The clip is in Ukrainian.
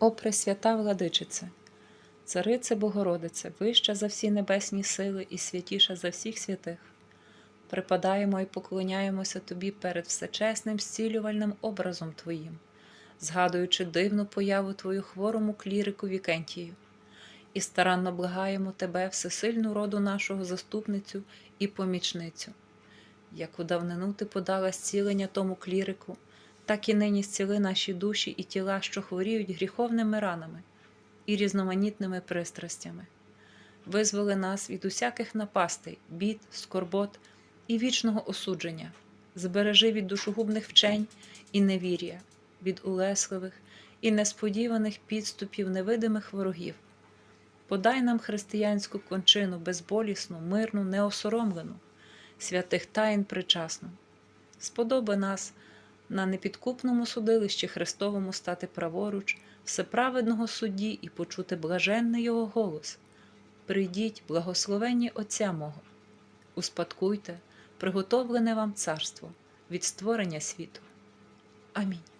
О Пресвята Владичице, Царице Богородице, вища за всі небесні сили і святіша за всіх святих, припадаємо і поклоняємося Тобі перед всечесним зцілювальним образом Твоїм, згадуючи дивну появу Твою хворому клірику Вікентію, і старанно благаємо Тебе, всесильну роду нашого заступницю і помічницю. Як у давнину ти подала зцілення тому клірику, так і нині зціли наші душі і тіла, що хворіють гріховними ранами і різноманітними пристрастями. Визволи нас від усяких напастей, бід, скорбот і вічного осудження, збережи від душогубних вчень і невір'я, від улесливих і несподіваних підступів невидимих ворогів. Подай нам християнську кончину безболісну, мирну, неосоромлену, святих таїн причасну. Сподоби нас на непідкупному судилищі Христовому стати праворуч, всеправедного судді і почути блаженний Його голос. Прийдіть, благословенні Отця мого, успадкуйте, приготовлене вам царство від створення світу. Амінь.